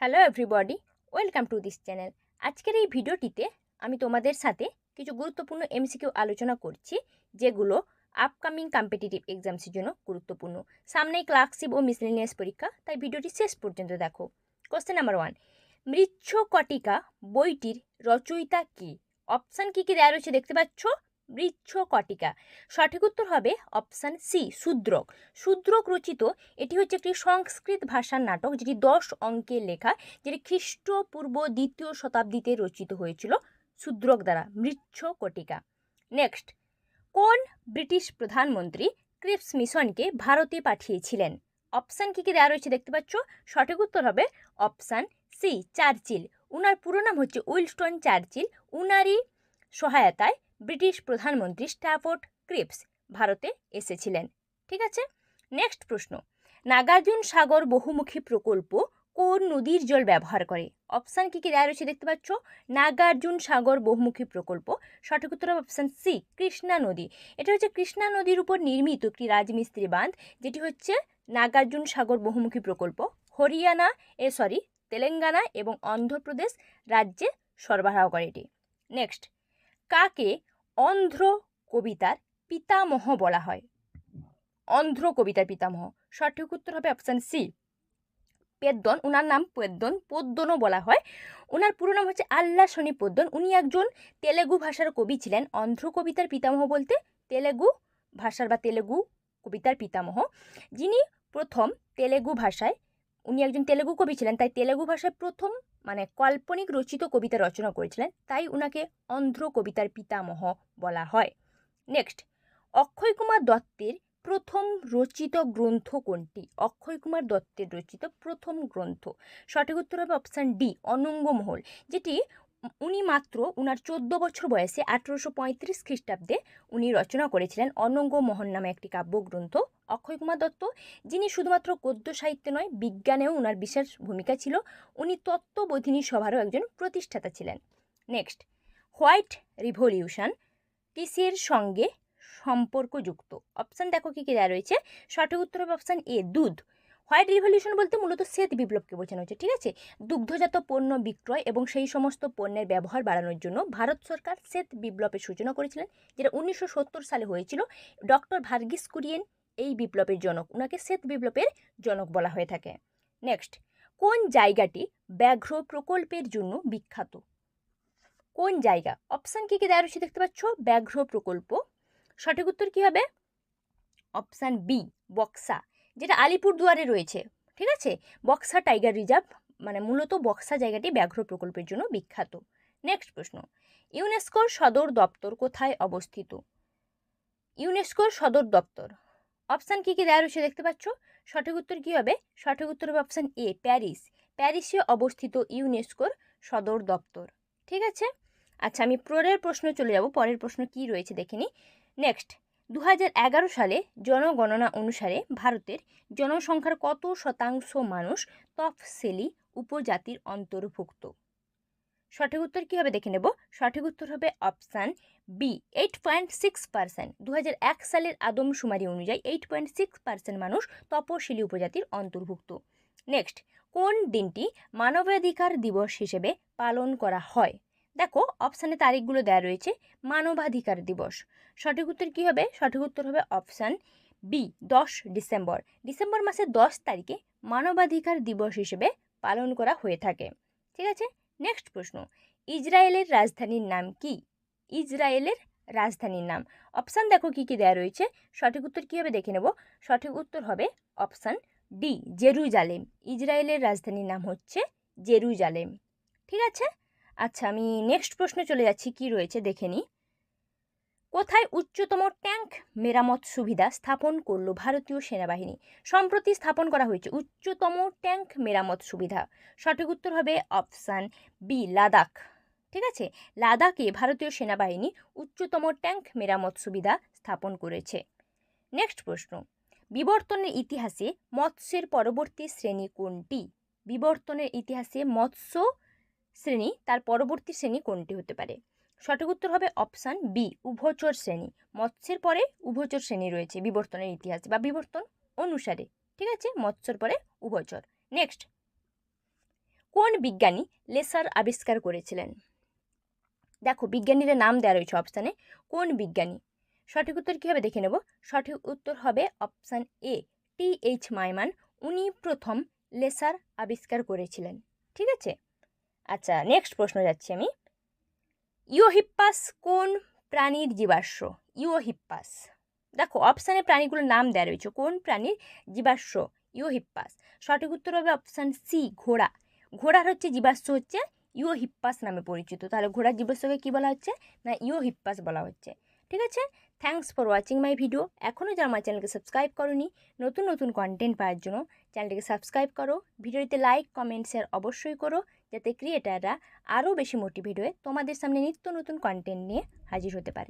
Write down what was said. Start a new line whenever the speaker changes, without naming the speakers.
Hello everybody welcome to this channel আজকের এই ভিডিওটিতে আমি তোমাদের সাথে কিছু গুরুত্বপূর্ণ এমসিকিউ আলোচনা করছি, যেগুলো আপকামিং কম্পিটিটিভ এক্সামসের জন্য গুরুত্বপূর্ণ। সামনেই ক্লার্কশিপ ও মিসলেনিয়াস পরীক্ষা, তাই ভিডিওটি শেষ পর্যন্ত দেখো। কোশ্চেন নাম্বার ওয়ান মৃচ্ছকটিকা বইটির রচয়িতা কি? অপশান কী কী দেওয়া রয়েছে দেখতে পাচ্ছ? মৃচ্ছকটিকা। সঠিক উত্তর হবে অপশান সি শূদ্রক। শূদ্রক রচিত, এটি হচ্ছে একটি সংস্কৃত ভাষার নাটক যেটি দশ অঙ্কের লেখা, যেটি খ্রিস্টপূর্ব দ্বিতীয় শতাব্দীতে রচিত হয়েছিল শূদ্রক দ্বারা, মৃচ্ছকটিকা। নেক্সট কোন ব্রিটিশ প্রধানমন্ত্রী ক্রিপস মিশনকে ভারতে পাঠিয়েছিলেন? অপশান কী কী দেওয়া রয়েছে দেখতে পাচ্ছ? সঠিক উত্তর হবে অপশান সি চার্চিল। উনার পুরো নাম হচ্ছে উইলস্টন চার্চিল। উনারই সহায়তায় ব্রিটিশ প্রধানমন্ত্রী স্ট্যাফোর্ড ক্রিপস ভারতে এসেছিলেন। ঠিক আছে? নেক্সট প্রশ্ন। নাগার্জুন সাগর বহুমুখী প্রকল্প কোন নদীর জল ব্যবহার করে? অপশান কী কী দেওয়া রয়েছে দেখতে পাচ্ছ? নাগার্জুন সাগর বহুমুখী প্রকল্প। সঠিক উত্তর অপশান সি, কৃষ্ণা নদী। এটা হচ্ছে কৃষ্ণা নদীর উপর নির্মিত একটি রাজমিস্ত্রি বাঁধ, যেটি হচ্ছে নাগার্জুন সাগর বহুমুখী প্রকল্প। হরিয়ানা, এ সরি, তেলেঙ্গানা এবং অন্ধ্রপ্রদেশ রাজ্যে সরবরাহ করে এটি। নেক্সট। কাকে অন্ধ্র কবিতার পিতামহ বলা হয়? অন্ধ্র কবিতার পিতামহ। সঠিক উত্তর হবে অপশান সি পেদ্দন, উনার নাম পেদ্দন পদ্মনও বলা হয়। ওনার পুরো নাম হচ্ছে আল্লাহ শনি পদ্দন। উনি একজন তেলেগু ভাষার কবি ছিলেন। অন্ধ্র কবিতার পিতামহ বলতে তেলেগু ভাষার বা তেলেগু কবিতার পিতামহ। যিনি প্রথম তেলেগু ভাষায়, উনি একজন তেলেগু কবি ছিলেন, তাই তেলেগু ভাষায় প্রথম মানে কাল্পনিক রচিত কবিতা রচনা করেছিলেন, তাই ওনাকে অন্ধ্র কবিতার পিতামহ বলা হয়। নেক্সট অক্ষয় কুমার দত্তের প্রথম রচিত গ্রন্থ কোনটি? অক্ষয় কুমার দত্তের রচিত প্রথম গ্রন্থ। সঠিক উত্তর হবে অপশান ডি অনঙ্গমহল, যেটি উনি মাত্র উনার চোদ্দ বছর বয়সে আঠেরোশো পঁয়ত্রিশ খ্রিস্টাব্দে উনি রচনা করেছিলেন অনঙ্গ মোহন নামে একটি কাব্যগ্রন্থ, অক্ষয় কুমার দত্ত, যিনি শুধুমাত্র গদ্য সাহিত্যে নয়, বিজ্ঞানেও উনার বিশেষ ভূমিকা ছিল। উনি তত্ত্ববোধিনী সভারও একজন প্রতিষ্ঠাতা ছিলেন। নেক্সট হোয়াইট রিভলিউশন কিসের সঙ্গে সম্পর্কযুক্ত? অপশান দেখো কী কী দেওয়া রয়েছে। সঠিক উত্তর হবে অপশান এ দুধ। হোয়াইট রিভলিউশন বলতে মূলত শ্বেত বিপ্লবকে বোঝানো হচ্ছে ঠিক আছে? দুগ্ধজাত পণ্য বিক্রয় এবং সেই সমস্ত পণ্যের ব্যবহার বাড়ানোর জন্য ভারত সরকার শ্বেত বিপ্লবের সূচনা করেছিলেন, যেটা উনিশশো সত্তর সালে হয়েছিল। ডক্টর ভার্গিস কুরিয়েন এই বিপ্লবের জনক ওনাকে শ্বেত বিপ্লবের জনক বলা হয়ে থাকে। নেক্সট কোন জায়গাটি ব্যাঘ্র প্রকল্পের জন্য বিখ্যাত? কোন জায়গা? অপশান কী কী দেওয়া রয়েছে দেখতে পাচ্ছ? ব্যাঘ্র প্রকল্প। সঠিক উত্তর কী হবে? Option B Buxa. যেটা আলিপুরদুয়ারে রয়েছে, ঠিক আছে? বক্সা টাইগার রিজার্ভ মানে মূলত বক্সা জায়গাটি ব্যাঘ্র প্রকল্পের জন্য বিখ্যাত। নেক্সট প্রশ্ন, ইউনেস্কোর সদর দপ্তর কোথায় অবস্থিত? ইউনেস্কোর সদর দপ্তর, অপশান কী কী দেওয়া রয়েছে দেখতে পাচ্ছ? সঠিক উত্তর কী হবে? সঠিক উত্তর হবে অপশান এ, প্যারিস। প্যারিসে অবস্থিত ইউনেস্কোর সদর দপ্তর, ঠিক আছে? আচ্ছা আমি পরের প্রশ্ন চলে যাব, পরের প্রশ্ন কি রয়েছে দেখে নিই নেক্সট দু হাজার এগারো সালে জনগণনা অনুসারে ভারতের জনসংখ্যার কত শতাংশ মানুষ তফসিলি উপজাতির অন্তর্ভুক্ত? সঠিক উত্তর কী হবে দেখে নেব? সঠিক উত্তর হবে option B, eight point six percent. দু এক সালের আদমশুমারি অনুযায়ী এইট পয়েন্ট সিক্স পার্সেন্ট মানুষ তপশিলি উপজাতির অন্তর্ভুক্ত। নেক্সট, কোন দিনটি মানবাধিকার দিবস হিসেবে পালন করা হয়? দেখো অপশানে তারিখগুলো দেওয়া রয়েছে, মানবাধিকার দিবস। সঠিক উত্তর কী হবে? সঠিক উত্তর হবে অপশান বি দশ ডিসেম্বর। ডিসেম্বর মাসের দশ তারিখে মানবাধিকার দিবস হিসেবে পালন করা হয়ে থাকে। ঠিক আছে? নেক্সট প্রশ্ন, ইসরায়েলের রাজধানীর নাম কি? ইসরায়েলের রাজধানীর নাম। অপশান দেখো কী কী দেওয়া রয়েছে। সঠিক উত্তর কী হবে? দেখে নেব। সঠিক উত্তর হবে অপশান ডি জেরুজালেম। ইসরায়েলের রাজধানীর নাম হচ্ছে জেরুজালেম। ঠিক আছে? আচ্ছা আমি নেক্সট প্রশ্নে চলে যাচ্ছি, কি রয়েছে দেখে নিই। কোথায় উচ্চতম ট্যাঙ্ক মেরামত সুবিধা স্থাপন করল ভারতীয় সেনাবাহিনী? সম্প্রতি স্থাপন করা হয়েছে উচ্চতম ট্যাঙ্ক মেরামত সুবিধা। সঠিক উত্তর হবে অপশান বি, লাদাখ। ঠিক আছে? লাদাখে ভারতীয় সেনাবাহিনী উচ্চতম ট্যাঙ্ক মেরামত সুবিধা স্থাপন করেছে। নেক্সট প্রশ্ন। বিবর্তনের ইতিহাসে মৎস্যের পরবর্তী শ্রেণি কোনটি? বিবর্তনের ইতিহাসে মৎস্য শ্রেণি, তার পরবর্তী শ্রেণি কোনটি হতে পারে? সঠিক উত্তর হবে অপশান বি, উভচর শ্রেণি। মৎস্যের পরে উভচর শ্রেণি রয়েছে, বিবর্তনের ইতিহাসে বা বিবর্তন অনুসারে। ঠিক আছে? মৎস্যর পরে উভচর। নেক্সট। কোন বিজ্ঞানী লেসার আবিষ্কার করেছিলেন? দেখো, বিজ্ঞানীদের নাম দেওয়া রয়েছে অপশানে। কোন বিজ্ঞানী? সঠিক উত্তর কী হবে? দেখে নেব। সঠিক উত্তর হবে অপশান এ, টি এইচ মাইমান। উনি প্রথম লেসার আবিষ্কার করেছিলেন। ঠিক আছে? আচ্ছা নেক্সট প্রশ্ন যাচ্ছি আমি। ইওহিপ্পাস কোন প্রাণীর জীবাশ্ম? ইওহিপ্পাস দেখো অপশানে প্রাণীগুলোর নাম দেওয়া রয়েছে। কোন প্রাণীর জীবাশ্ম? ইওহিপ্পাস সঠিক উত্তর হবে অপশান সি ঘোড়া। ঘোড়ার হচ্ছে জীবাশ্ম হচ্ছে ইওহিপ্পাস নামে পরিচিত। তাহলে ঘোড়ার জীবাশ্মকে কী বলা হচ্ছে? না ইওহিপ্পাস বলা হচ্ছে। ঠিক আছে? Thanks for watching my video এখনও যারা আমার চ্যানেলকে সাবস্ক্রাইব করনি, নতুন নতুন কন্টেন্ট পাওয়ার জন্য চ্যানেলটিকে সাবস্ক্রাইব করো। ভিডিওটিতে লাইক কমেন্ট শেয়ার অবশ্যই করো। যাতে ক্রিয়েটাররা আরও বেশি মোটিভেট হয়ে তোমাদের সামনে নিত্য নতুন কন্টেন্ট নিয়ে হাজির হতে পারে।